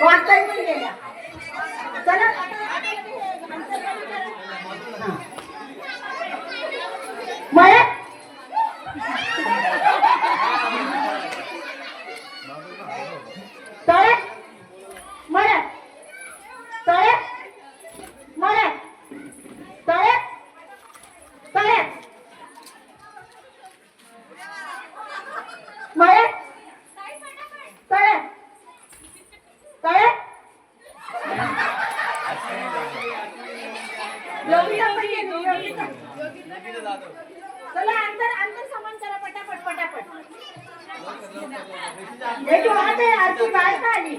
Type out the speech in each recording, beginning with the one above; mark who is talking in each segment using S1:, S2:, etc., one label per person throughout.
S1: वाटतंय चला चला अंतर अंतर समान करा पटापट पटापट. आहे आरती बाहेर का आली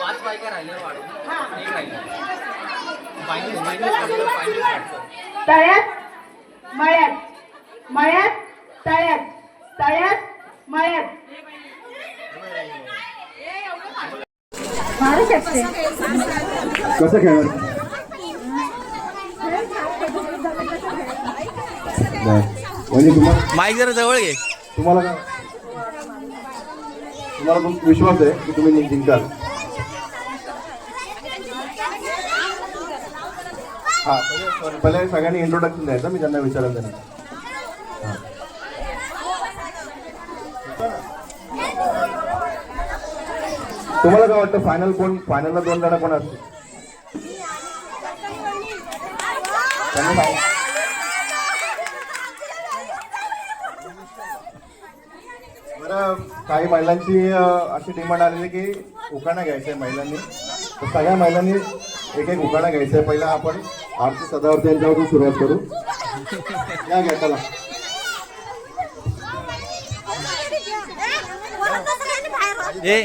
S2: पाच बायका राहिल्या वाढून. एक.
S1: तळ्यात मळ्यात. मळ्यात तळ्यात. तळ्यात मळ्यात. मारू शकते
S3: कसं खेळणार. म्हणजे तुम्हाला
S2: माईक जरा जवळ घे.
S3: तुम्हाला काय तुम्हाला खूप विश्वास आहे की तुम्ही जिंकाल हा पहिले- सगळ्यांनी इंट्रोडक्शन द्यायचं मी त्यांना विचारेल त्यांना. तुम्हाला काय वाटतं फायनल कोण फायनलला दोन जण कोण असतील? बरं काही महिलांची अशी डिमांड आलेली की उकाणा घ्यायचा आहे महिलांनी. तर सगळ्या महिलांनी एक एक उकाणा घ्यायचा आहे पहिला आपण आरती सदावरती यांच्यावरून सुरुवात करू. या घ्या चला.
S2: ए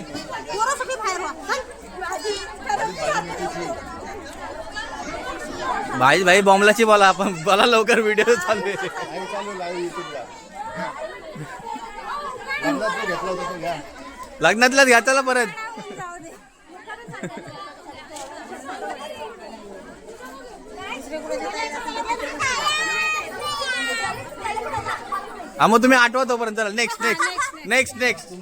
S2: भाई भाई बॉम्बलाची बोला आपण बोला लवकर व्हिडिओ चालू आहे. लग्नातल्याच घ्या. चला परत. हा मग तुम्ही आठवा तोपर्यंत चला. Next next next next